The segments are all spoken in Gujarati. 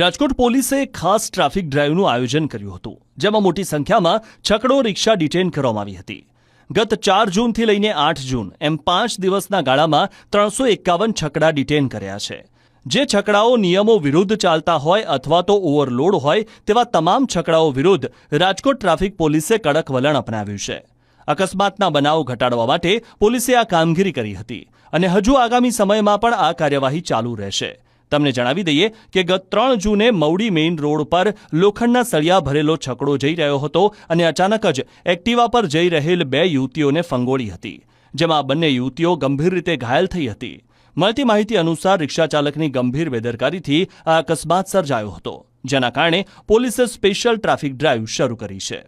રાજકોટ પોલીસે ખાસ ટ્રાફિક ડ્રાઈવનું આયોજન કર્યું હતું, જેમાં મોટી સંખ્યામાં છકડો રિક્ષા ડિટેન કરવામાં આવી હતી. ગત ચાર જૂનથી લઈને આઠ જૂન એમ પાંચ દિવસના ગાળામાં ત્રણસો એકાવન છકડા ડિટેન કર્યા છે. જે છકડાઓ નિયમો વિરુદ્ધ ચાલતા હોય અથવા તો ઓવરલોડ હોય તેવા તમામ છકડાઓ વિરુદ્ધ રાજકોટ ટ્રાફિક પોલીસે કડક વલણ અપનાવ્યું છે. અકસ્માતના બનાવો ઘટાડવા માટે પોલીસે આ કામગીરી કરી હતી અને હજુ આગામી સમયમાં પણ આ કાર્યવાહી ચાલુ રહેશે. તમને જણાવી દઈએ કે ગત ત્રણ જૂને મવડી મેઇન રોડ પર લોખંડના સળિયા ભરેલો છકડો જઈ રહ્યો હતો અને અચાનક જ એક્ટિવા પર જઈ રહેલ બે યુવતીઓને ફંગોળી હતી, જેમાં બંને યુવતીઓ ગંભીર રીતે ઘાયલ થઈ હતી. મળતી માહિતી અનુસાર રિક્ષાચાલકની ગંભીર બેદરકારીથી આ અકસ્માત સર્જાયો હતો, જેના કારણે પોલીસે સ્પેશિયલ ટ્રાફિક ડ્રાઈવ શરૂ કરી છે.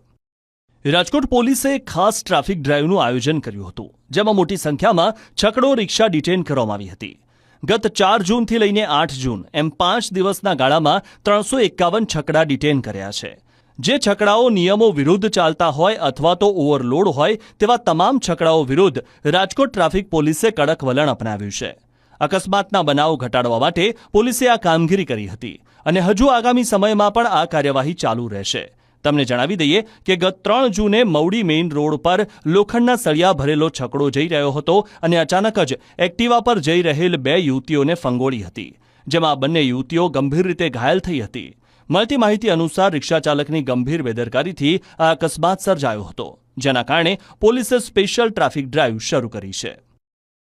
રાજકોટ પોલીસે ખાસ ટ્રાફિક ડ્રાઈવનું આયોજન કર્યું હતું, જેમાં મોટી સંખ્યામાં છકડો રિક્ષા ડિટેન કરવામાં આવી હતી. ગત ચાર જૂનથી લઈને આઠ જૂન એમ પાંચ દિવસના ગાળામાં ત્રણસો એકાવન છકડા ડિટેન કર્યા છે. જે છકડાઓ નિયમો વિરુદ્ધ ચાલતા હોય અથવા તો ઓવરલોડ હોય તેવા તમામ છકડાઓ વિરુદ્ધ રાજકોટ ટ્રાફિક પોલીસે કડક વલણ અપનાવ્યું છે. અકસ્માતના બનાવો ઘટાડવા માટે પોલીસે આ કામગીરી કરી હતી અને હજુ આગામી સમયમાં પણ આ કાર્યવાહી ચાલુ રહેશે. તમને જણાવી દઈએ કે ગત ત્રણ જૂને મવડી મેઇન રોડ પર લોખંડના સળિયા ભરેલો છકડો જઈ રહ્યો હતો અને અચાનક જ એક્ટિવા પર જઈ રહેલ બે યુવતીઓને ફંગોળી હતી, જેમાં બંને યુવતીઓ ગંભીર રીતે ઘાયલ થઈ હતી. મળતી માહિતી અનુસાર રિક્ષાચાલકની ગંભીર બેદરકારીથી આ અકસ્માત સર્જાયો હતો, જેના કારણે પોલીસે સ્પેશિયલ ટ્રાફિક ડ્રાઈવ શરૂ કરી છે.